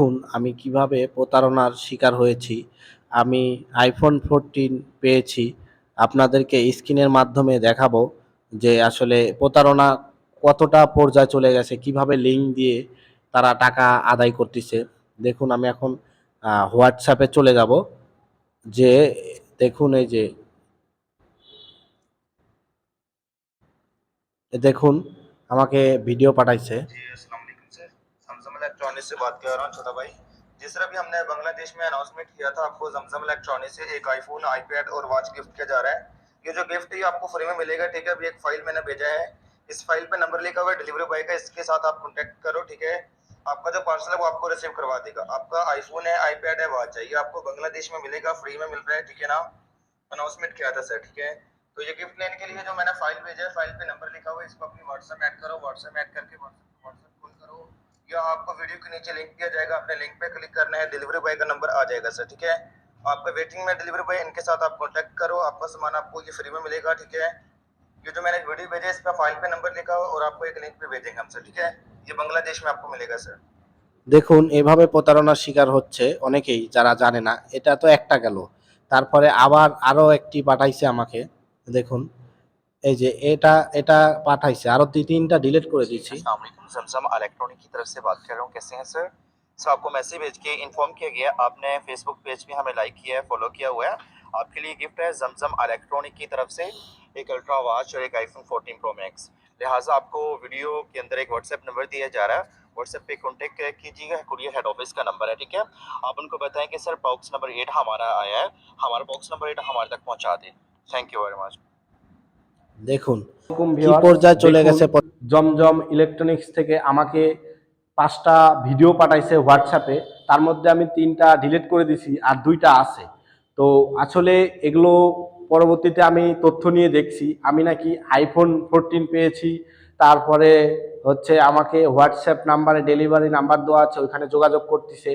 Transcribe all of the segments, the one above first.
দেখুন, আমি কীভাবে প্রতারণার শিকার হয়েছি। আমি আইফোন ফোরটিন পেয়েছি। আপনাদেরকে স্ক্রিনের মাধ্যমে দেখাবো যে আসলে প্রতারণা কতটা পর্যায়ে চলে গেছে, কীভাবে লিঙ্ক দিয়ে তারা টাকা আদায় করতেছে। দেখুন, আমি এখন হোয়াটসঅ্যাপে চলে যাব। যে, দেখুন এই যে দেখুন, আমাকে ভিডিও পাঠাইছে। इलेक्ट्रॉनिक्स से बात कर रहा हूँ, छोटा भाई। जिस तरह भी हमने बांग्लादेश में अनाउंसमेंट किया था, आपको जमजम इलेक्ट्रॉनिक्स से एक आईफोन आईपैड और वॉच गिफ्ट किया जा रहा है। ये जो गिफ्ट है आपको फ्री में मिलेगा, ठीक है? अभी एक फ़ाइल मैंने भेजा है। इस फ़ाइल पे नंबर लिखा हुआ है डिलीवरी बॉय का, इसके साथ आप कॉन्टैक्ट करो, ठीक है? आपका जो पार्सल है, वो आपको रिसीव करवा देगा। आपका आईफोन है आईपैड है वॉच है, ये आपको बांग्लादेश में मिलेगा फ्री में मिल रहा है, ठीक है ना? अनाउंसमेंट किया था सर ठीक है? तो ये गिफ्ट लेने के लिए जो मैंने फ़ाइल भेजा है फ़ाइल पे नंबर लिखा हुआ है, इसको अपनी व्हाट्सएप ऐड करो व्हाट्सएप ऐड करके व्हाट्सएप या आपको वीडियो के नीचे लिंक दिया जाएगा अपने लिंक पे क्लिक करना है डिलीवरी बॉय का नंबर आ जाएगा सर ठीक है आपका वेटिंग में डिलीवरी बॉय इनके साथ आप कॉन्टैक्ट करो आपका सामान आपको ये फ्री में मिलेगा ठीक है ये जो मैंने वीडियो भेजा है इस पर फाइल पे नंबर लिखा हुआ है और आपको एक लिंक पे भेजेंगे हम सर ठीक है ये बांग्लादेश में आपको मिलेगा सर দেখুন এভাবে প্রতারণার শিকার হচ্ছে অনেকেই যারা জানে না এটা তো একটা গেল তারপরে আবার আরো একটি পাঠাইছে আমাকে দেখুন এই যে এটা এটা পাঠাইছে আরো দুই তিনটা ডিলিট করে দিয়েছি असलम जमजम इलेक्ट्रॉनिक की तरफ से बात कर रहा हूँ कैसे हैं सर सर आपको मैसेज भेज के इन्फॉर्म किया गया आपने फेसबुक पेज भी हमें लाइक किया है फॉलो किया हुआ है आपके लिए गिफ्ट है जमजम इलेक्ट्रॉनिक की तरफ से एक अल्ट्रा वॉच और एक आईफोन 14 प्रो मैक्स लिहाजा आपको वीडियो के अंदर एक व्हाट्सएप नंबर दिया जा रहा है व्हाट्सएप पे कॉन्टेक्ट कीजिएगा कुरियर हेड ऑफिस का नंबर है ठीक है आप उनको बताएं कि सर बॉक्स नंबर एट हमारा आया है हमारा बॉक्स नंबर एट हमारे तक पहुंचा दें थैंक यू वेरी मच দেখুন কি পর্যায়ে চলে গেছে জমজম ইলেকট্রনিক্স থেকে আমাকে পাঁচটা ভিডিও পাঠাইছে হোয়াটসঅ্যাপে তার মধ্যে আমি তিনটা ডিলিট করে দিছি আর দুইটা আছে। তো আসলে এগুলো পরবর্তীতে আমি তথ্য নিয়ে দেখছি। আমি নাকি আইফোন ফোরটিন পেয়েছি। তারপরে হচ্ছে আমাকে হোয়াটসঅ্যাপ নাম্বারে ডেলিভারি নাম্বার দেওয়া আছে ওইখানে যোগাযোগ করতেছে।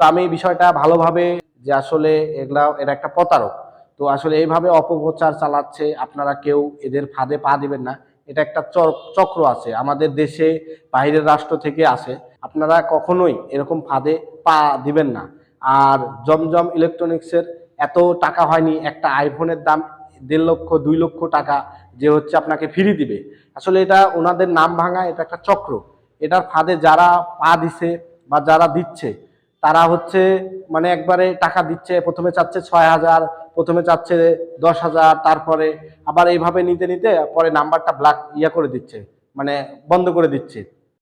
তো আমি এই বিষয়টা ভালোভাবে যে আসলে এগুলা এটা একটা প্রতারক। তো আসলে এইভাবে অপপ্রচার চালাচ্ছে, আপনারা কেউ এদের ফাঁদে পা দিবেন না। এটা একটা চক্র আছে, আমাদের দেশে বাইরের রাষ্ট্র থেকে আসে। আপনারা কখনোই এরকম ফাঁদে পা দিবেন না। আর জমজম ইলেকট্রনিক্সের এত টাকা হয়নি, একটা আইফোনের দাম দেড় লক্ষ, দুই লক্ষ টাকা যে হচ্ছে আপনাকে ফ্রি দিবে। আসলে এটা ওনাদের নাম ভাঙা, এটা একটা চক্র। এটার ফাঁদে যারা পা দিছে বা যারা দিচ্ছে তারা হচ্ছে মানে একবারে টাকা দিচ্ছে, প্রথমে চাচ্ছে ছয় হাজার, প্রথমে চাচ্ছে দশ হাজার, তারপরে আবার এইভাবে নিতে নিতে পরে নাম্বারটা ব্ল্যাক ইয়া করে দিচ্ছে মানে বন্ধ করে দিচ্ছে।